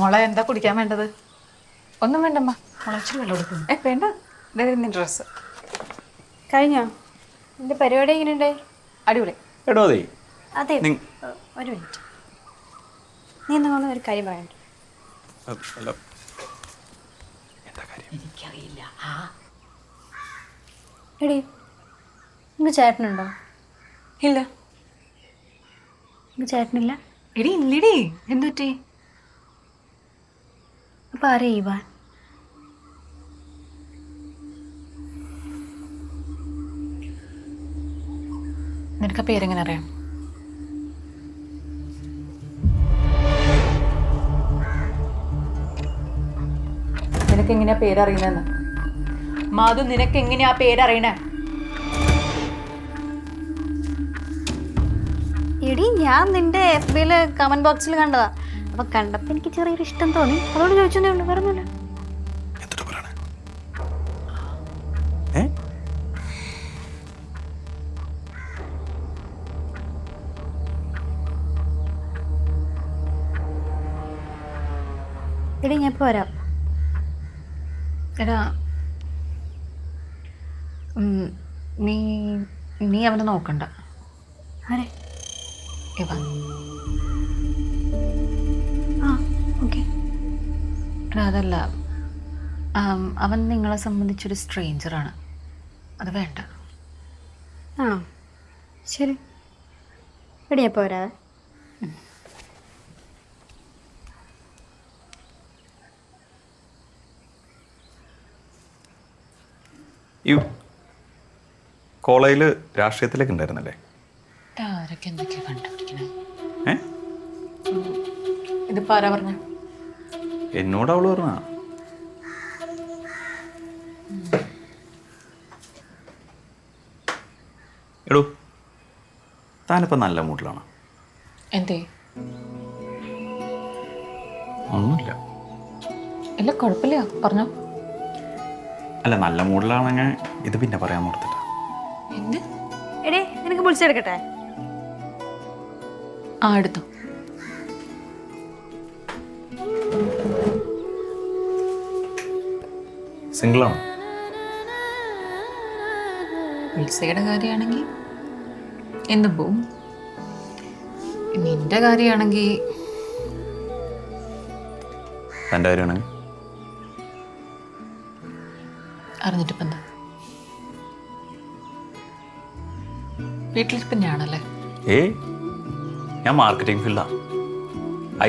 മോളെ എന്താ കുടിക്കാൻ വേണ്ടത്? ഒന്നും വേണ്ടമ്മ. മുളച്ചു വെള്ളം കൊടുക്കുന്നു ഏ വേണ്ട. നിന്റെ ഡ്രസ്സ് കഴിഞ്ഞോ? നിന്റെ പരിപാടി എങ്ങനെയുണ്ട്? അടിപൊളി. എടോ അതേ. അതെ ഒരു മിനിറ്റ്. നീ എന്നോട് ഒരു കാര്യം പറയണ്ട. അല്ല, എന്താ കാര്യം? എനിക്കറിയില്ല. ആ. എടി നിങ്ങൾക്ക് ചേട്ടനുണ്ടോ? ഇല്ല. ചേട്ടനില്ല? എടി ഇല്ലടി. എന്തുറ്റി അപ്പോൾ ആരാ ഇവാൻ? നിനക്ക് പേരെങ്ങനെ അറിയാം? നിനക്ക് എങ്ങനെയാ പേരറിയുന്നതെന്ന്? മാധു നിനക്ക് എങ്ങനെയാ പേരറിയണേ? എടി ഞാൻ നിന്റെ എഫ് ബിയിൽ കമന്റ് ബോക്സിൽ കണ്ടതാ. അപ്പോൾ കണ്ടപ്പോൾ എനിക്ക് ചെറിയൊരു ഇഷ്ടം തോന്നി. അതോട് ചോദിച്ചതേ ഉള്ളൂ എടി ഞാൻ എടാ ഉം, നീ നീ അവനെ നോക്കണ്ട. ആരെ? ഇവൻ. എടാ അതല്ല അവൻ നിങ്ങളെ സംബന്ധിച്ചൊരു സ്ട്രേഞ്ചറാണ്. അത് വേണ്ട. ആണോ ശരി. എടി പോരാ. വരാവേ കോളേജിൽ രാഷ്ട്രീയത്തിലേക്ക് ഉണ്ടായിരുന്നല്ലേ? ആരൊക്കെ എന്തൊക്കെയാ കണ്ടുപിടിക്കണേ? ഇതിപ്പോൾ ആരാ പറഞ്ഞ. എന്നോട് അവൾ പറഞ്ഞ എടോ താനിപ്പോൾ നല്ല മൂഡിലാണ് എന്തേ? ഒന്നുമില്ല. ഇല്ല കുഴപ്പമില്ല. പറഞ്ഞോ. അല്ല നല്ല മൂഡിലാണെങ്കിൽ ഇത് പിന്നെ പറയാൻ ഓർത്തിട്ട എടേ എടി നിനക്ക് വിളിച്ചെടുക്കട്ടെ ആ എടുത്തോ. സിംഗിളാണ്. ഉത്സയുടെ കാര്യമാണെങ്കിൽ എന്ത് പോവും? നിന്റെ കാര്യമാണെങ്കിൽ തന്റെ കാര്യമാണെങ്കിൽ? അറിഞ്ഞിട്ടിപ്പം എന്താ? വീട്ടിലിരിപ്പം ഞാനല്ലേ? ഏയ് ഞാൻ മാർക്കറ്റിംഗ് ഫീൽഡാണ്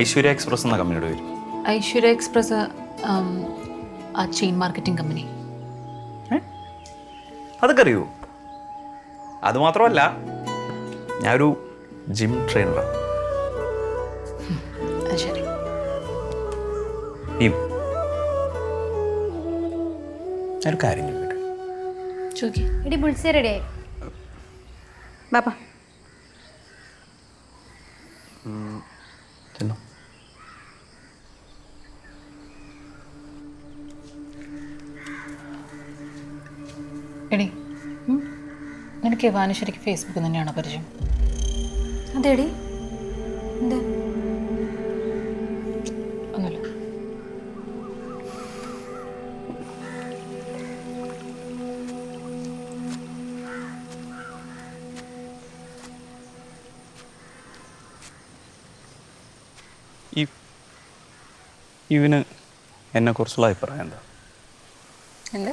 ഐശ്വര്യ എക്സ്പ്രസ് എന്ന കമ്പനിയുടെ പേര്. ഐശ്വര്യ എക്സ്പ്രസ് ആം, ചെയിൻ മാർക്കറ്റിംഗ് കമ്പനി? അതൊക്കെ അറിയൂ? അതുമാത്രമല്ല ഞാനൊരു ജിം ട്രെയിനറാണ് ബാപ്പ ശരി. കാര്യം ബാപ്പാ. എടി നിനക്ക് ഇവാന് ഫേസ്ബുക്ക് ഫേസ്ബുക്കിൽ തന്നെയാണോ പരിചയം? അതെടി. എന്ത്? ഒന്നുമില്ല. എന്നെ ഇവന് എന്നെക്കുറിച്ചുള്ള അഭിപ്രായം എന്താ? എന്ത്?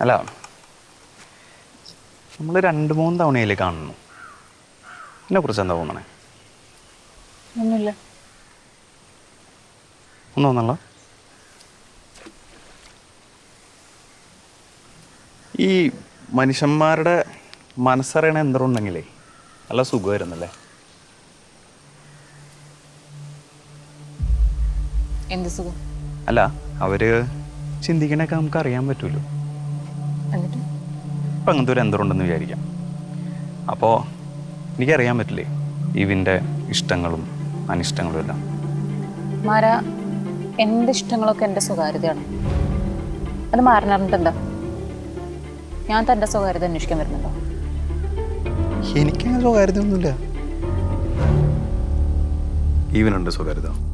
അല്ല. നമ്മൾ രണ്ട് മൂന്ന് തവണയിൽ കാണുന്നു. എന്നെ കുറിച്ച് എന്താ തോന്നണേ? ഒന്നുമില്ല. ഒന്നും തോന്നല്ല ഈ മനുഷ്യന്മാരുടെ മനസ്സറിയണ എന്തുണ്ടെങ്കിലേ നല്ല സുഖമായിരുന്നല്ലേ? എന്ത് സുഖം? അല്ല അവർ ചിന്തിക്കണൊക്കെ നമുക്ക് അറിയാൻ പറ്റുമല്ലോ ഇപ്പം അങ്ങനത്തെ ഒരു യന്ത്രമുണ്ടെന്ന് വിചാരിക്കാം. അപ്പോൾ എനിക്കറിയാൻ പറ്റില്ലേ ഇവിന്റെ ഇഷ്ടങ്ങളും അനിഷ്ടങ്ങളും എല്ലാം? മാര എന്റെ ഇഷ്ടങ്ങളൊക്കെ എന്റെ സ്വകാര്യതയാണ്. അത് മാറിനറിഞ്ഞിട്ട് ഞാൻ തന്റെ സ്വകാര്യത അന്വേഷിക്കാൻ വരുന്നുണ്ടോ? എനിക്കങ്ങനെ സ്വകാര്യതയൊന്നുമില്ല. ഈവനുണ്ട് സ്വകാര്യത.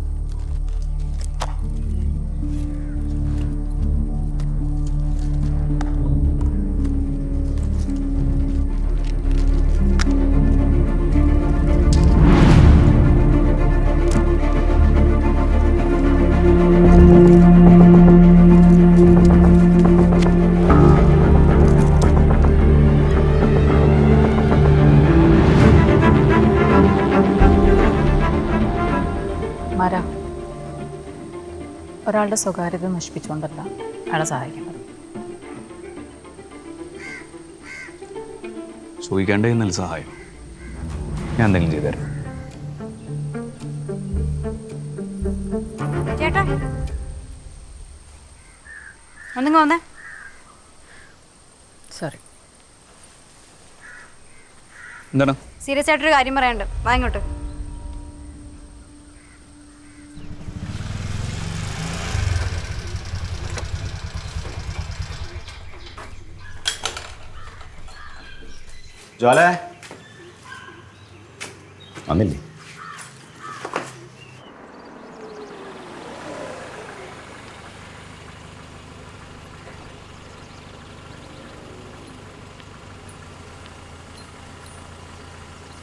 മര ഒരാളുടെ സ്വകാര്യത നശിപ്പിച്ചുകൊണ്ടല്ല അയാളെ സഹായിക്കേണ്ടത്. ചോദിക്കേണ്ടത് എന്നല്ല സഹായം. ഞാൻ എന്തെങ്കിലും ചെയ്തുതരാം ചേട്ടാ. ഒന്നിങ്ങ് വന്നേ. സോറി. എന്താണ്? സീരിയസ് ആയിട്ടൊരു കാര്യം പറയാനുണ്ട്. വാ ജ്വാലേ വന്നില്ലേ?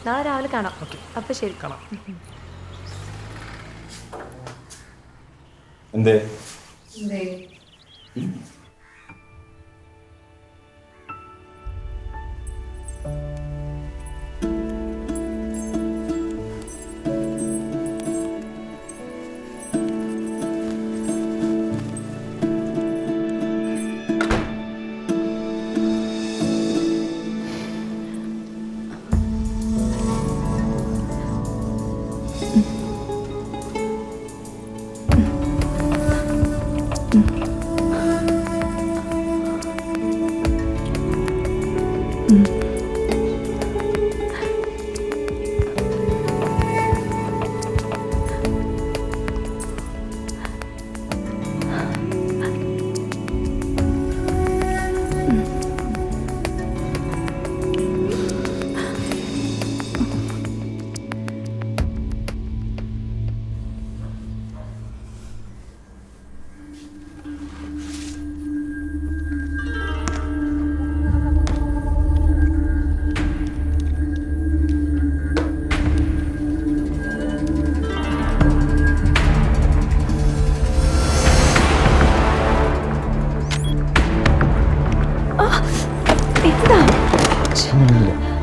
നാളെ രാവിലെ കാണാം. അപ്പൊ ശരി. കാണാം. എന്തേ?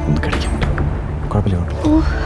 ഒന്ന് കഴിക്കാൻ പറ്റും കുഴപ്പമില്ല കുഴപ്പമില്ല.